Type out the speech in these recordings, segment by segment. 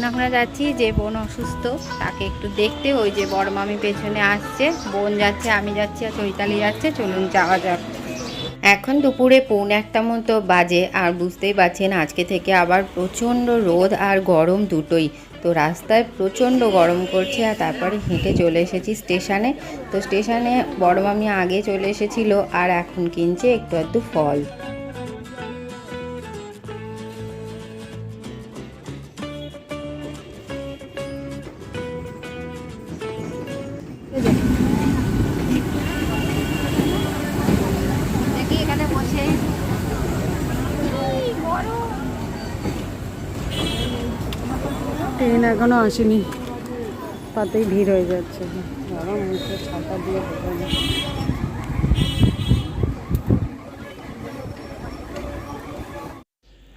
যাচ্ছি যে বোন অসুস্থ, তাকে একটু দেখতে। ওই যে বড় মামি পেছনে আসছে, বোন যাচ্ছে, আমি যাচ্ছি আর চৈতালি যাচ্ছে, চলুন যাওয়া যাক। এখন দুপুরে পৌনে একটা মতো বাজে, আর বুঝতেই পারছেন আজকে থেকে আবার প্রচণ্ড রোদ আর গরম দুটোই। তো রাস্তায় প্রচণ্ড গরম করছে, আর তারপরে হেঁটে চলে এসেছি স্টেশনে। তো স্টেশনে বড় মামি আগে চলে এসেছিল, আর এখন কিনছে একটু একটু ফল। ট্রেন এখনও আসেনি। তাতেই ভিড় হয়ে যাচ্ছে। বাবা মুখে ছাতা দিয়ে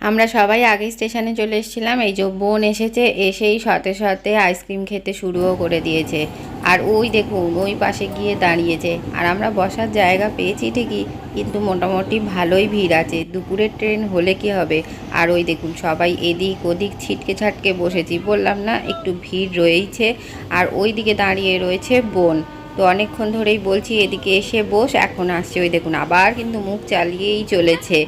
আমরা সবাই আগে স্টেশনে চলে এসেছিলাম। এই যে বোন এসেছে এসেই সাথে সাথে আইসক্রিম খেতে শুরুও করে দিয়েছে। আর ওই দেখুন, ওই পাশে গিয়ে দাঁড়িয়েছে। আর আমরা বসার জায়গা পেয়েছি ঠিকই, কিন্তু মোটামুটি ভালোই ভিড় আছে। দুপুরের ট্রেন হলে কি হবে? আর ওই দেখুন, সবাই এদিক ওদিক ছিটকে ছাটকে বসেছি। বললাম, না, একটু ভিড় রয়েইছে। আর ওই দিকে দাঁড়িয়ে রয়েছে বোন। তো অনেকক্ষণ ধরেই বলছি, এদিকে এসে বস, এখন আসছে। ওই দেখুন, আবার কিন্তু মুখ চালিয়েই চলেছে।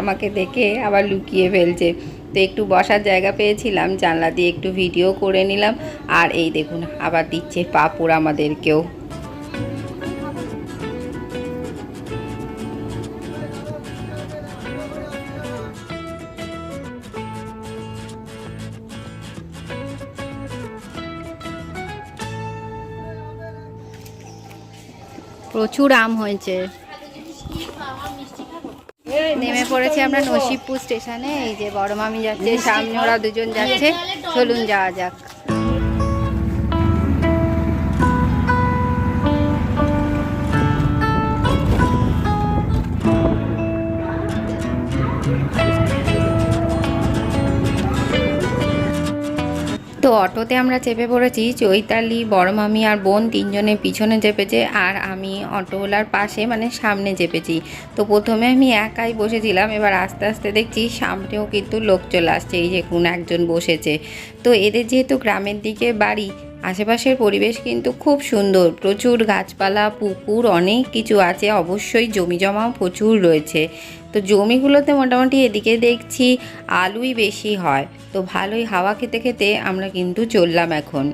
আমাকে দেখে আবার লুকিয়ে ফেলছে। তো একটু বসার জায়গা পেয়েছিলাম, জানলা দিয়ে একটু ভিডিও করে নিলাম। আর এই দেখুন, আবার দিচ্ছে পাপড় আমাদেরকেও। প্রচুর আম হয়েছে। নেমে পড়েছি আমরা নসিবপুর স্টেশনে। এই যে বড় মামি যাচ্ছে সামনে ওরা দুজন যাচ্ছে। চলুন যাওয়া যাক। তো অটোতে আমরা চেপে পড়েছি। চৈতালি, বড় মামি আর বোন তিনজনে পিছনে চেপেছে আর আমি অটোওয়ালার পাশে মানে সামনে চেপেছি। তো প্রথমে আমি একাই বসেছিলাম, এবার আস্তে আস্তে দেখছি সামনেও কিন্তু লোক চলে আসছে। এই যে কোন একজন বসেছে। তো এদের যেহেতু গ্রামের দিকে বাড়ি আশেপাশের পরিবেশ কিন্তু খুব সুন্দর। প্রচুর গাছপালা, পুকুর, অনেক কিছু আছে। অবশ্যই জমি জমাও প্রচুর রয়েছে। তো জমিগুলোতে মোটামুটি এদিকে দেখছি আলুই বেশি হয়। তো ভালোই হাওয়া খেতে খেতে আমরা কিন্তু চললাম এখন।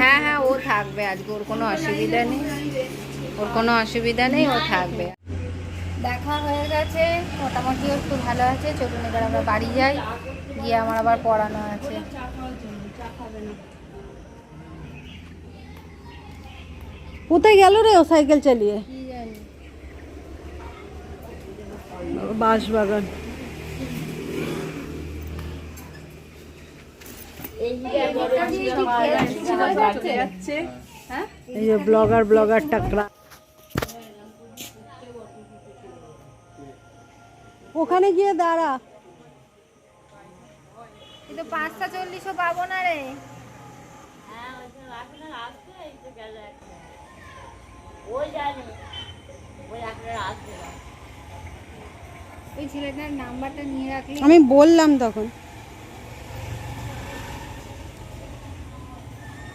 হ্যাঁ হ্যাঁ ও থাকবে আজকে, ওর কোনো অসুবিধা নেই। ওর কোনো অসুবিধা নেই, ও থাকবে। দেখা হয়ে গেছে, মোটামুটি একটু ভালো আছে। চলুন, এবার আমরা বাড়ি যাই। গিয়ে আমার আবার পড়ানো আছে। কোথায় গেল রে ও সাইকেল চালিয়ে? বাঁশ বাগান এই যে ব্লগার ব্লগার টাকরা ওখানে গিয়ে দাঁড়া। কিন্তু পাঁচটা চল্লিশও পাবো না রে। ওই ছেলেটার নাম্বারটা নিয়ে রাখলি? আমি বললাম তখন।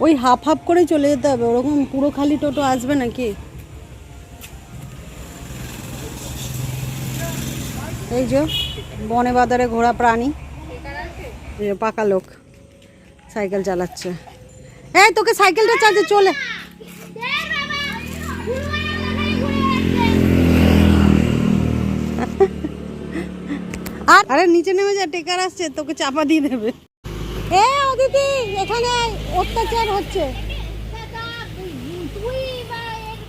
ওই হাফ হাফ করে চলে যেতে হবে ওরকম পুরো খালি টোটো আসবে নাকি? এই যে বনে বাজারে ঘোড়া প্রাণী। পাকা লোক। সাইকেল চালাচ্ছে। এই তোকে সাইকেলটা চালাতে চলে আর আরে নিচে নেমে যা, টেকার আসছে, তোকে চাপা দিয়ে দেবে। মানে অত্যাচার হচ্ছে তুই বা এর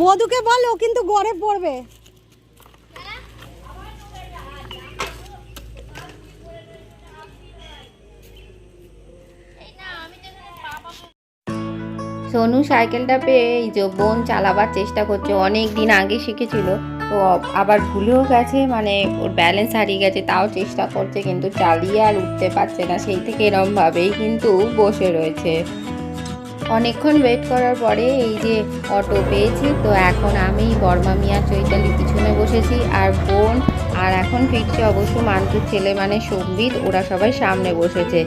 বধুকে বলো, কিন্তু গড়ে পড়বে। এখানে সোনু সাইকেলটা পেয়ে এই যে বোন চালাবার চেষ্টা করছে, অনেক দিন আগে শিখেছিল। তো আবার ভুলেও গেছে মানে ওর ব্যালেন্স হারিয়ে গেছে, তাও চেষ্টা করছে, কিন্তু চালিয়ে আর উঠতে পারছে না। সেই থেকে এরমভাবেই কিন্তু বসে রয়েছে। অনেকক্ষণ ওয়েট করার পরে এই যে অটো পেয়েছি, তো এখন আমি, বর্মা মিয়া, চৈতালি পিছনে বসেছি, আর বোন, আর এখন ফিরছে অবশ্য মান্তুর ছেলে মানে সম্বিত, ওরা সবাই সামনে বসেছে।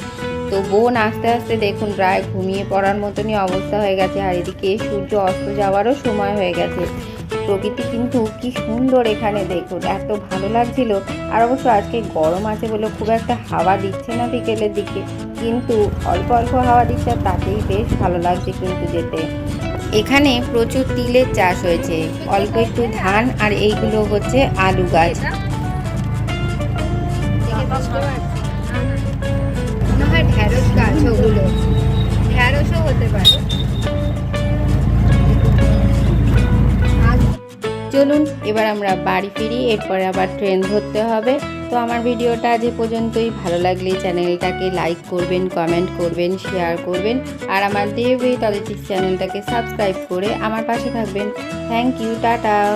তো বোন আস্তে আস্তে দেখুন, প্রায় ঘুমিয়ে পড়ার মতনই অবস্থা হয়ে গেছে, আর এদিকে সূর্য অস্ত যাওয়ারও সময় হয়ে গেছে। প্রকৃতি কিন্তু কি সুন্দর এখানে দেখুন, এত ভালো লাগছিল। আর অবশ্য আজকে গরম আছে বলে খুব একটা হাওয়া দিচ্ছে না বিকেলের দিকে। কিন্তু অল্প অল্প হাওয়া দিচ্ছে তাতেই বেশ ভালো লাগছে কিন্তু যেতে। এখানে প্রচুর তিলের চাষ হয়েছে। অল্প একটু ধান আর এইগুলো হচ্ছে আলু গাছ। ঢ্যাঁড়স গাছ ওগুলো। ঢ্যাঁড়সও হতে পারে। চলুন, এবার আমরা বাড়ি ফিরি, এরপরে আবার ট্রেন ধরতে হবে। তো আমার ভিডিওটা আজ পর্যন্তই। ভালো লাগলে চ্যানেলটাকে লাইক করবেন কমেন্ট করবেন শেয়ার করবেন। আর আমার দেবী তাদের চ্যানেলটাকে সাবস্ক্রাইব করে আমার পাশে থাকবেন। Thank you ta-ta.